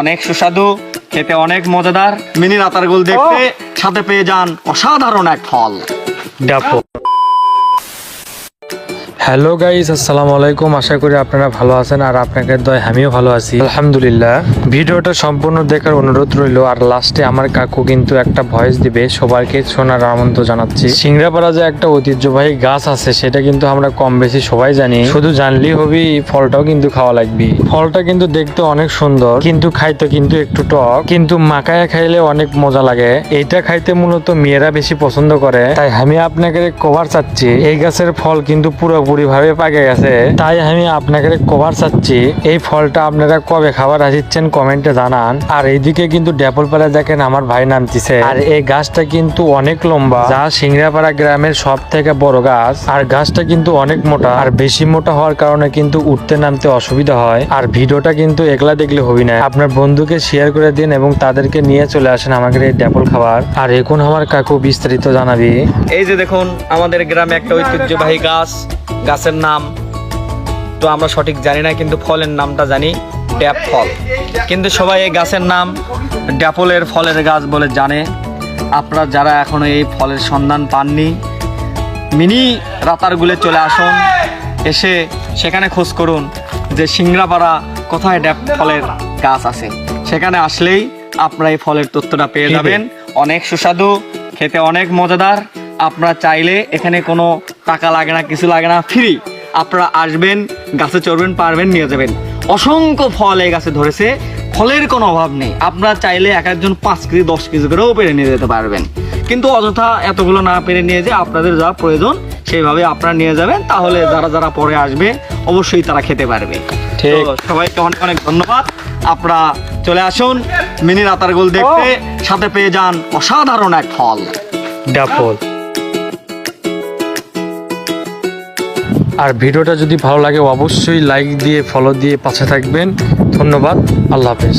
অনেক সুস্বাদু খেতে অনেক মজাদার। মিনি রাতার গোল দেখতে সাথে পেয়ে যান অসাধারণ এক ফল। ডাপো হ্যালো গাইস, আসসালামু আলাইকুম। আশা করি আপনারা ভালো আছেন আর আপনাদের দয় আমিও ভালো আছি। আলহামদুলিল্লাহ। ভিডিওটা সম্পূর্ণ দেখার অনুরোধ রইল আর লাস্টে আমার কাকু কিন্তু একটা ভয়েস দিবে, সবাইকে শোনার আমন্ত্রণ জানাচ্ছি। সিংড়াপাড়া যে একটা ঐতিহ্যবাহী গাছ আছে, সেটা কিন্তু আমরা কম বেশি সবাই জানি। শুধু জানলেই হবি, ফলটাও কিন্তু খাওয়া লাগবে। ফলটা কিন্তু দেখতে অনেক সুন্দর, কিন্তু খাইতে কিন্তু একটু টক, কিন্তু মাকায়া খাইলে অনেক মজা লাগে। এইটা খাইতে মূলত মেয়েরা বেশি পছন্দ করে, তাই আমি আপনাকে কভার চাচ্ছি। এই গাছের ফল কিন্তু পুরোপুরি ভাবে পাকে গেছে। তাই আমি আপনাকে কভার চাচ্ছি। এই ফলটা আপনারা কবে খাবার আসিচ্ছেন কমেন্টে জানান। আর এইদিকে কিন্তু ড্যাপল পাড়া দেখেন আমার ভাই নামতিছে। আর এই গাছটা কিন্তু অনেক লম্বা যা সিংড়াপাড়া গ্রামের সব থেকে বড় গাছ। আর গাছটা কিন্তু অনেক মোটা আর বেশি মোটা হওয়ার কারণে কিন্তু উঠতে নামতে অসুবিধা হয়। আর ভিডিওটা কিন্তু একলা দেখলে হবি না। আপনার বন্ধুকে শেয়ার করে দিন এবং তাদেরকে নিয়ে চলে আসেন আমাদের এই ড্যাপল খাবার। আর এখন আমার কাকু বিস্তারিত জানাবি। এই যে দেখুন আমাদের গ্রামে একটা ঐতিহ্যবাহী গাছ। গাছের নাম। তো আমরা সঠিক জানি না কিন্তু ফলের নামটা জানি ড্যাপ ফল। কিন্তু সবাই এই গাছের নাম ড্যাপলের ফলের গাছ বলে জানে। আপনারা যারা এখনও এই ফলের সন্ধান পাননি মিনি রাতারগুলে চলে আসুন এসে সেখানে খোঁজ করুন যে সিংড়াপাড়া কোথায় ড্যাপ ফলের গাছ আছে। সেখানে আসলেই আপনারা এই ফলের তথ্যটা পেয়ে যাবেন। অনেক সুস্বাদু খেতে অনেক মজাদার। আপনারা চাইলে এখানে কোনো টাকা লাগে না কিছু লাগে না ফ্রি আপনারা আসবেন গাছে চড়বেন পারবেন নিয়ে যাবেন। অসংখ্য ফল এই গাছে ধরেছে ফলের কোনো অভাব নেই। আপনারা চাইলে এক একজন পাঁচ কেজি দশ কেজি করেও পেরে নিয়ে যেতে পারবেন। কিন্তু অযথা এতগুলো না পেরে নিয়ে যে আপনাদের যা প্রয়োজন সেইভাবে আপনারা নিয়ে যাবেন। তাহলে যারা যারা পরে আসবে অবশ্যই তারা খেতে পারবে। ঠিক। সবাইকে অনেক অনেক ধন্যবাদ। আপনারা চলে আসুন মিনি রাতার গোল দেখতে। সাথে পেয়ে যান অসাধারণ এক ফল। ডাপল আর ভিডিওটা যদি ভালো লাগে, অবশ্যই লাইক দিয়ে ফলো দিয়ে পাশে থাকবেন। ধন্যবাদ, আল্লাহ হাফেজ।